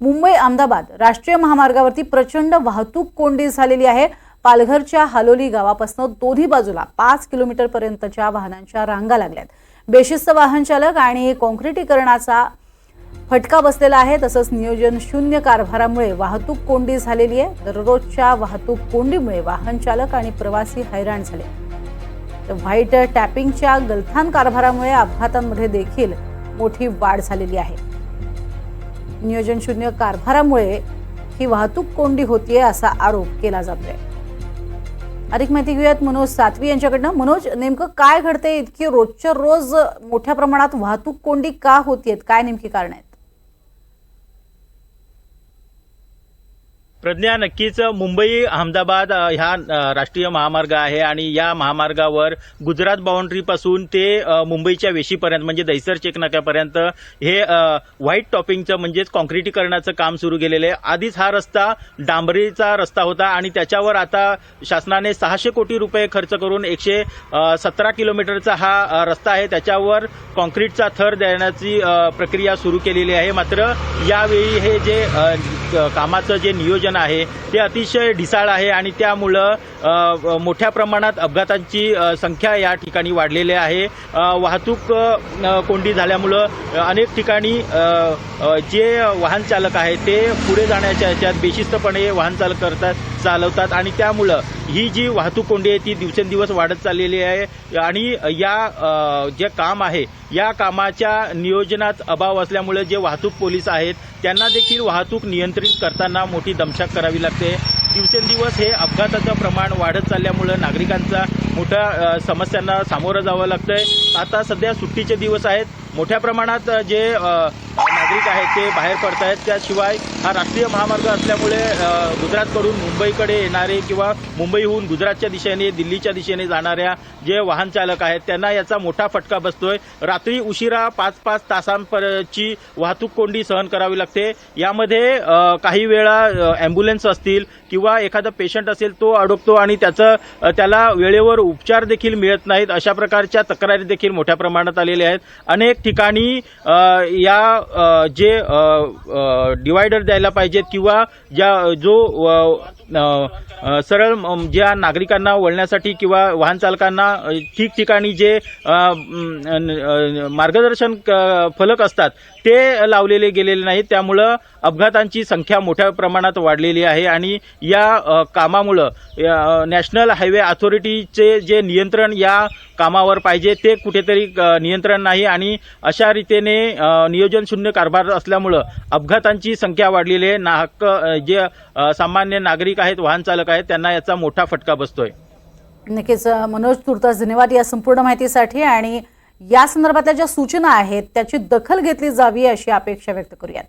मुंबई अहमदाबाद राष्ट्रीय महामार्गावरती प्रचंड वाहतूक कोंडी झालेली आहे. पालघरच्या हालोली गावापासून दोन्ही बाजूला पाच किलोमीटर पर्यंतच्या वाहनांच्या रांगा लागल्यात बेशिस्त वाहन चालक आणि कॉन्क्रिटीकरणाचा फटका बसलेला आहे. तसंच नियोजन शून्य कारभारामुळे वाहतूक कोंडी झालेली आहे. दररोजच्या वाहतूक कोंडीमुळे वाहन चालक आणि प्रवासी हैराण झाले. तर व्हाईट टॅपिंगच्या गलथान कारभारामुळे अपघातांमध्ये देखील मोठी वाढ झालेली आहे. नियोजनशून्य कारभारामुळे ही वाहतूक कोंडी होतीये असा आरोप केला जातोय. अधिक माहिती घेऊयात मनोज सातवी यांच्याकडनं. मनोज नेमकं काय घडते इतकी रोजच्या रोज मोठ्या प्रमाणात वाहतूक कोंडी का होतीयेत? काय नेमकी कारण आहेत? प्रज्ञा नक्कीच मुंबई अहमदाबाद ह्या राष्ट्रीय महामार्ग आहे आणि या महामार्गावर गुजरात बाउंड्री पासून ते मुंबईच्या वेशीपर्यंत म्हणजे दहिसर चेकनाक्यापर्यंत हे व्हाईट टॉपिंगचं म्हणजेच कॉन्क्रिटीकरणाचं काम सुरू केलेलं आहे. आधीच हा रस्ता डांबरीचा रस्ता होता आणि त्याच्यावर आता शासनाने सहाशे कोटी रुपये खर्च करून एकशे सतरा किलोमीटरचा हा रस्ता आहे. त्याच्यावर कॉन्क्रीटचा थर देण्याची प्रक्रिया सुरू केलेली आहे. मात्र यावेळी हे जे कामाचं जे नियोजन आहे ते अतिशय ढिसाळ आहे आणि त्यामुळं मोठ्या प्रमाणात अपघातांची संख्या या ठिकाणी वाढलेली आहे. वाहतूक कोंडी झाल्यामुळं अनेक ठिकाणी जे वाहन चालक आहेत ते पुढे जाण्याच्या ह्याच्यात बेशिस्तपणे वाहन चालक करतात चालवतात आणि त्यामुळं ही जी वाहतूक कोंडी आहे ती दिवसेंदिवस वाढत चाललेली आहे. आणि या जे काम आहे या कामाच्या नियोजनात अभाव असल्यामुळे जे वाहतूक पोलीस आहेत त्यांना देखील वाहतूक नियंत्रित करताना मोठी दमछाक करावी लागते. दिवसेंदिवस हे अपघाताचं प्रमाण वाढत चालल्यामुळं नागरिकांचा मोठ्या समस्यांना सामोरं जावं लागतंय. आता सध्या सुट्टीचे दिवस आहेत. मोठ्या प्रमाणात जे नागरिक आहेत ते बाहेर पडत आहेत त्याशिवाय हा राष्ट्रीय महामार्ग असल्यामुळे गुजरातकडून मुंबईकडे येणारे किंवा मुंबईहून गुजरातच्या दिशेने दिल्लीच्या दिशेने जाणाऱ्या जे वाहन चालक आहेत त्यांना याचा मोठा फटका बसतोय. रात्री उशिरा पाच पाच तासांपर्यंतची वाहतूक कोंडी सहन करावी लागते. यामध्ये काही वेळा अँब्युलन्स असतील किंवा एखादा पेशंट असेल तो अडकतो आणि त्याचं त्याला वेळेवर उपचार देखील मिळत नाहीत. अशा प्रकारच्या तक्रारी देखील मोठ्या प्रमाणात आलेल्या आहेत. अनेक ठिकाणी या जे डिवायडर द्यायला पाहिजेत किंवा ज्या जो सरळ ज्या नागरिकांना वळण्यासाठी किंवा वाहन चालकांना ठिकठिकाणी जे मार्गदर्शन क- फलक असतात ते लावलेले गेलेले नाहीत. त्यामुळं अपघातांची संख्या मोठ्या प्रमाणात वाढलेली आहे आणि या कामामुळं नॅशनल हायवे अथॉरिटीचे जे नियंत्रण या कामावर पाहिजे ते कुठेतरी नियंत्रण नाही आणि अशा रीतीने नियोजनशून्य कारभार असल्यामुळं अपघातांची संख्या वाढलेली आहे. नाहक जे सामान्य नागरिक आहेत वाहन चालक आहेत त्यांना याचा मोठा फटका बसतोय. नक्कीच मनोज तुर्तास धन्यवाद या संपूर्ण माहितीसाठी आणि या संदर्भातल्या ज्या सूचना आहेत त्याची दखल घेतली जावी अशी अपेक्षा व्यक्त करूयात.